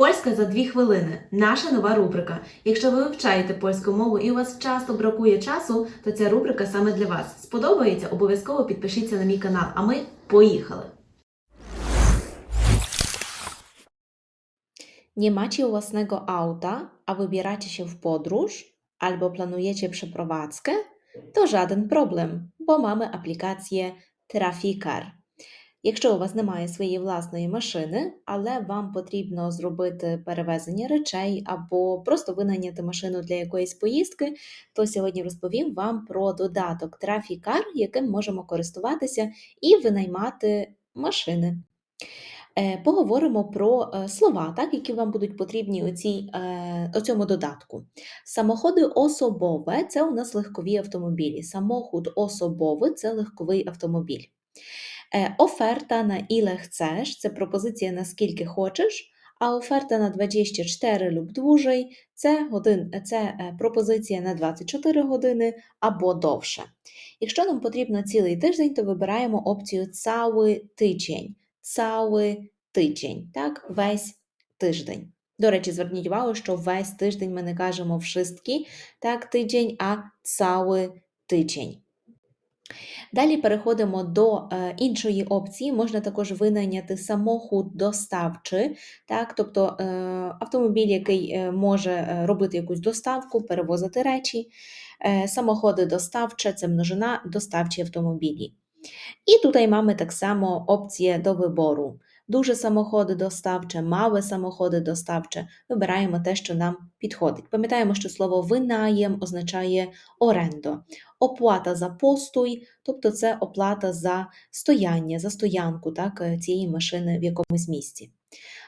Польська за дві хвилини. Наша нова рубрика. Якщо ви вивчаєте польську мову і у вас часто бракує часу, то ця рубрика саме для вас. Сподобається? Обов'язково підпишіться на мій канал. А ми поїхали! Nie macie własnego auta, a wybieracie się w podróż albo planujecie przeprowadzkę? To żaden problem, bo mamy aplikację Trafikar. Якщо у вас немає своєї власної машини, але вам потрібно зробити перевезення речей або просто винайняти машину для якоїсь поїздки, то сьогодні розповім вам про додаток Trafikar, яким можемо користуватися і винаймати машини. Е, Поговоримо про е, слова, так, які вам будуть потрібні у, цій, е, у цьому додатку. Самоходи особове це у нас легкові автомобілі. Самохід особовий це легковий автомобіль. Е, Оферта на іле chcesz це пропозиція на скільки хочеш, а оферта на 24 лub dłużej це, годин, це е, пропозиція на 24 години або довше. Якщо нам потрібно цілий тиждень, то вибираємо опцію cały tydzień. Cały тиждень, так, весь тиждень. До речі, зверніть увагу, що весь тиждень ми не кажемо wszystki, так, тиждень, а cały тиждень. Далі переходимо до е, іншої опції. Можна також винайняти самохід доставчи, так, тобто е, автомобіль, який е, може робити якусь доставку, перевозити речі. Самоходи доставче це множина доставчі автомобілі. І тут маємо так само опція до вибору. Дуже самоходи доставче, маве самоходи доставче. Вибираємо те, що нам підходить. Пам'ятаємо, що слово винаєм означає орендо. Оплата за постуй, тобто це оплата за стояння, за стоянку так, е, цієї машини в якомусь місці.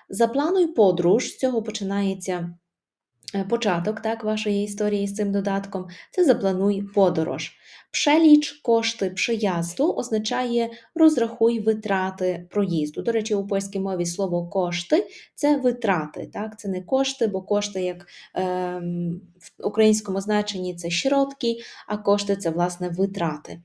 За Заплануй подорож, з цього починається початок так, вашої історії з цим додатком. Це заплануй подорож. Прzelіч кошти приїзду означає розрахуй витрати проїзду. До речі, у польській мові слово кошти це витрати. Так? Це не кошти, бо кошти, як ем, в українському значенні, це środki, а кошти це власне витрати.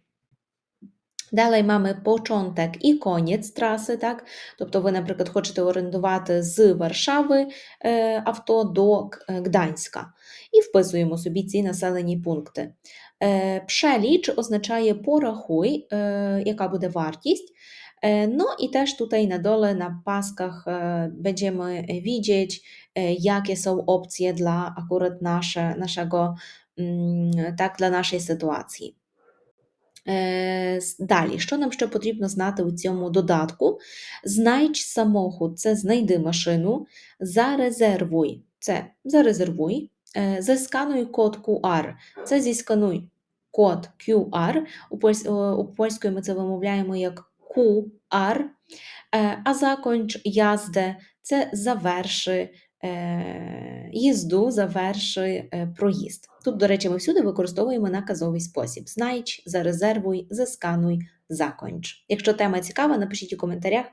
Далі маємо початок і конець траси, так? Тобто ви, наприклад, хочете орендувати з Варшави е, авто до К- е, Гданська і вписуємо собі ці населені пункти. Е, Прzelіч означає порахуй, е, яка буде вартість. E, No i też tutaj na dole na paskach e, będziemy widzieć, e, jakie są opcje dla akurat nasze, naszego, mm, tak, dla naszej sytuacji. Е, Далі, що нам ще потрібно знати у цьому додатку? Знайдь самохід це знайди машину, зарезервуй це зарезервуй, Е, заскануй код QR це зіскануй код QR. У, польсь, польської ми це вимовляємо як QR, Е, а законч язде це заверши їзду, заверши е, проїзд. Тут, до речі, ми всюди використовуємо наказовий спосіб: знайч, зарезервуй, заскануй, законч. Якщо тема цікава, напишіть у коментарях,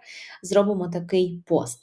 зробимо такий пост.